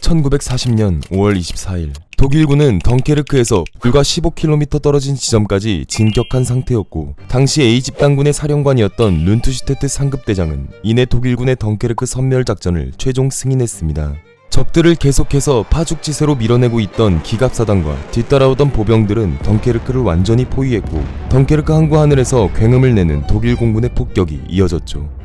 1940년 5월 24일 독일군은 덩케르크에서 불과 15km 떨어진 지점까지 진격한 상태였고 당시 A집단군의 사령관이었던 룬투슈테트 상급대장은 이내 독일군의 덩케르크 선멸 작전을 최종 승인했습니다. 적들을 계속해서 파죽지세로 밀어내고 있던 기갑사단과 뒤따라오던 보병들은 덩케르크를 완전히 포위했고 덩케르크 항구 하늘에서 굉음을 내는 독일 공군의 폭격이 이어졌죠.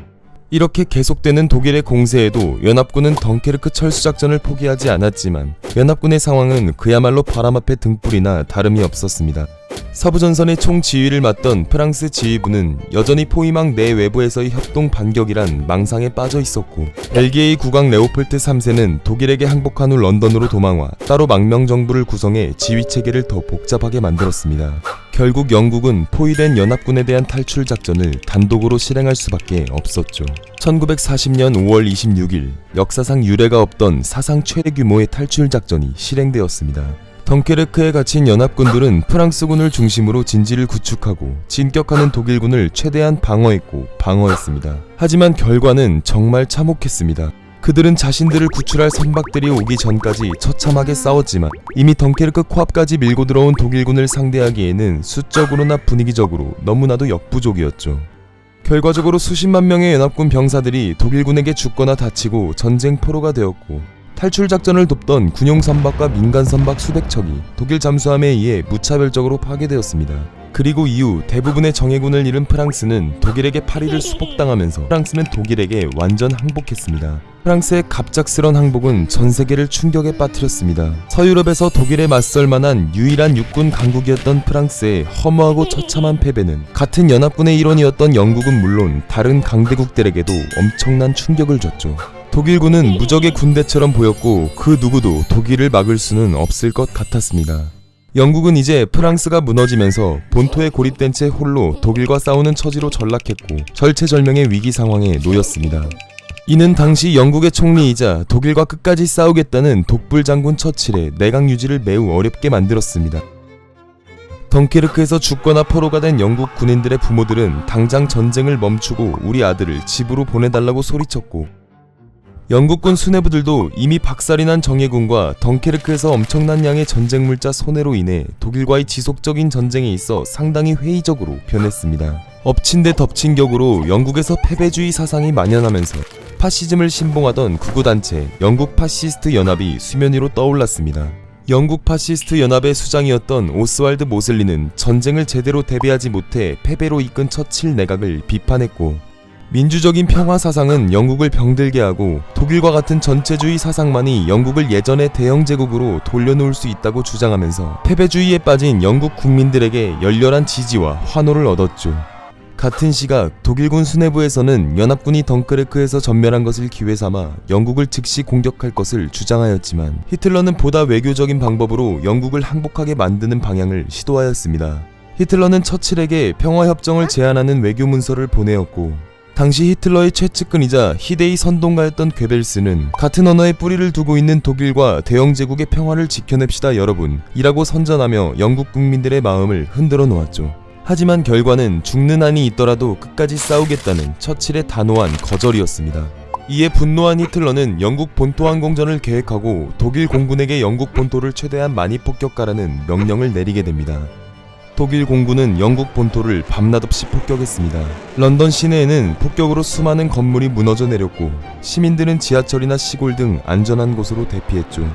이렇게 계속되는 독일의 공세에도 연합군은 덩케르크 철수작전을 포기하지 않았지만 연합군의 상황은 그야말로 바람 앞에 등불이나 다름이 없었습니다. 서부전선의 총지휘를 맡던 프랑스 지휘부는 여전히 포위망 내 외부에서의 협동 반격이란 망상에 빠져 있었고 LGA 국왕 레오폴트 3세는 독일에게 항복한 후 런던으로 도망와 따로 망명정부를 구성해 지휘체계를 더 복잡하게 만들었습니다. 결국 영국은 포위된 연합군에 대한 탈출 작전을 단독으로 실행할 수밖에 없었죠. 1940년 5월 26일 역사상 유례가 없던 사상 최대 규모의 탈출 작전이 실행되었습니다. 덩케르크에 갇힌 연합군들은 프랑스군을 중심으로 진지를 구축하고 진격하는 독일군을 최대한 방어했고 방어했습니다. 하지만 결과는 정말 참혹했습니다. 그들은 자신들을 구출할 선박들이 오기 전까지 처참하게 싸웠지만 이미 덩케르크 코앞까지 밀고 들어온 독일군을 상대하기에는 수적으로나 분위기적으로 너무나도 역부족이었죠. 결과적으로 수십만 명의 연합군 병사들이 독일군에게 죽거나 다치고 전쟁 포로가 되었고 탈출 작전을 돕던 군용 선박과 민간 선박 수백 척이 독일 잠수함에 의해 무차별적으로 파괴되었습니다. 그리고 이후 대부분의 정예군을 잃은 프랑스는 독일에게 파리를 수복당하면서 프랑스는 독일에게 완전 항복했습니다. 프랑스의 갑작스런 항복은 전 세계를 충격에 빠뜨렸습니다. 서유럽에서 독일에 맞설 만한 유일한 육군 강국이었던 프랑스의 허무하고 처참한 패배는 같은 연합군의 일원이었던 영국은 물론 다른 강대국들에게도 엄청난 충격을 줬죠. 독일군은 무적의 군대처럼 보였고 그 누구도 독일을 막을 수는 없을 것 같았습니다. 영국은 이제 프랑스가 무너지면서 본토에 고립된 채 홀로 독일과 싸우는 처지로 전락했고 절체절명의 위기 상황에 놓였습니다. 이는 당시 영국의 총리이자 독일과 끝까지 싸우겠다는 독불 장군 처칠의 내각 유지를 매우 어렵게 만들었습니다. 덩케르크에서 죽거나 포로가 된 영국 군인들의 부모들은 당장 전쟁을 멈추고 우리 아들을 집으로 보내달라고 소리쳤고 영국군 수뇌부들도 이미 박살이 난 정예군과 덩케르크에서 엄청난 양의 전쟁 물자 손해로 인해 독일과의 지속적인 전쟁에 있어 상당히 회의적으로 변했습니다. 엎친 데 덮친 격으로 영국에서 패배주의 사상이 만연하면서 파시즘을 신봉하던 구구단체 영국 파시스트 연합이 수면 위로 떠올랐습니다. 영국 파시스트 연합의 수장이었던 오스왈드 모슬리는 전쟁을 제대로 대비하지 못해 패배로 이끈 처칠 내각을 비판했고 민주적인 평화 사상은 영국을 병들게 하고 독일과 같은 전체주의 사상만이 영국을 예전의 대영 제국으로 돌려놓을 수 있다고 주장하면서 패배주의에 빠진 영국 국민들에게 열렬한 지지와 환호를 얻었죠. 같은 시각 독일군 수뇌부에서는 연합군이 덩크르크에서 전멸한 것을 기회 삼아 영국을 즉시 공격할 것을 주장하였지만 히틀러는 보다 외교적인 방법으로 영국을 항복하게 만드는 방향을 시도하였습니다. 히틀러는 처칠에게 평화협정을 제안하는 외교 문서를 보내었고 당시 히틀러의 최측근이자 희대의 선동가였던 괴벨스는 같은 언어에 뿌리를 두고 있는 독일과 대영 제국의 평화를 지켜냅시다 여러분 이라고 선전하며 영국 국민들의 마음을 흔들어 놓았죠. 하지만 결과는 죽는 한이 있더라도 끝까지 싸우겠다는 처칠의 단호한 거절이었습니다. 이에 분노한 히틀러는 영국 본토 항공전을 계획하고 독일 공군에게 영국 본토를 최대한 많이 폭격하라는 명령을 내리게 됩니다. 독일 공군은 영국 본토를 밤낮 없이 폭격했습니다. 런던 시내에는 폭격으로 수많은 건물이 무너져 내렸고 시민들은 지하철이나 시골 등 안전한 곳으로 대피했죠.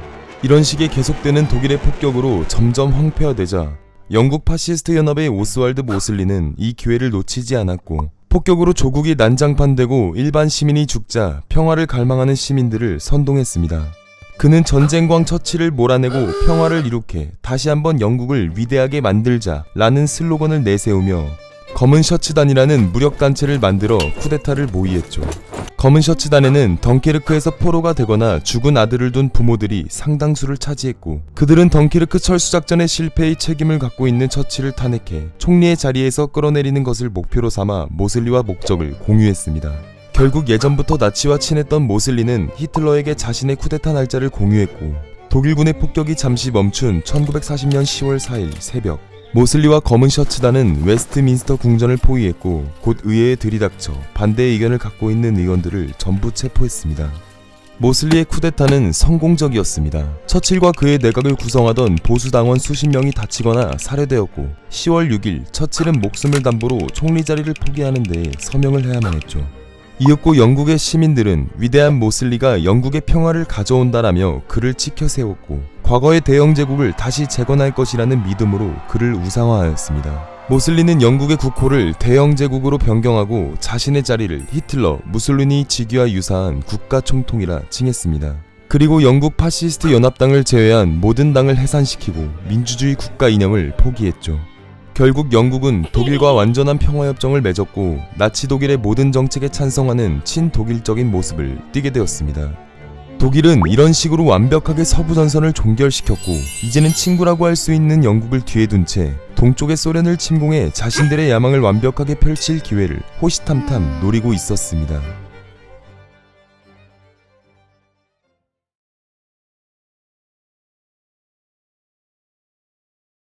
이런 식의 계속되는 독일의 폭격으로 점점 황폐화되자 영국 파시스트 연합의 오스왈드 모슬리는 이 기회를 놓치지 않았고 폭격으로 조국이 난장판되고 일반 시민이 죽자 평화를 갈망하는 시민들을 선동했습니다. 그는 전쟁광 처치를 몰아내고 평화를 이룩해 다시 한번 영국을 위대하게 만들자 라는 슬로건을 내세우며 검은 셔츠단이라는 무력단체를 만들어 쿠데타를 모의했죠. 검은 셔츠단에는 덩케르크에서 포로가 되거나 죽은 아들을 둔 부모들이 상당수를 차지했고 그들은 덩케르크 철수작전의 실패의 책임을 갖고 있는 처치를 탄핵해 총리의 자리에서 끌어내리는 것을 목표로 삼아 모슬리와 목적을 공유했습니다. 결국 예전부터 나치와 친했던 모슬리는 히틀러에게 자신의 쿠데타 날짜를 공유했고 독일군의 폭격이 잠시 멈춘 1940년 10월 4일 새벽 모슬리와 검은 셔츠단은 웨스트민스터 궁전을 포위했고 곧 의회에 들이닥쳐 반대의 의견을 갖고 있는 의원들을 전부 체포했습니다. 모슬리의 쿠데타는 성공적이었습니다. 처칠과 그의 내각을 구성하던 보수 당원 수십 명이 다치거나 살해되었고 10월 6일 처칠은 목숨을 담보로 총리 자리를 포기하는 데 서명을 해야만 했죠. 이윽고 영국의 시민들은 위대한 모슬리가 영국의 평화를 가져온다라며 그를 지켜 세웠고 과거의 대영 제국을 다시 재건할 것이라는 믿음으로 그를 우상화하였습니다. 모슬리는 영국의 국호를 대영 제국으로 변경하고 자신의 자리를 히틀러, 무솔리니 지귀와 유사한 국가 총통이라 칭했습니다. 그리고 영국 파시스트 연합당을 제외한 모든 당을 해산시키고 민주주의 국가 이념을 포기했죠. 결국 영국은 독일과 완전한 평화협정을 맺었고 나치 독일의 모든 정책에 찬성하는 친독일적인 모습을 띠게 되었습니다. 독일은 이런 식으로 완벽하게 서부 전선을 종결시켰고 이제는 친구라고 할 수 있는 영국을 뒤에 둔 채 동쪽의 소련을 침공해 자신들의 야망을 완벽하게 펼칠 기회를 호시탐탐 노리고 있었습니다.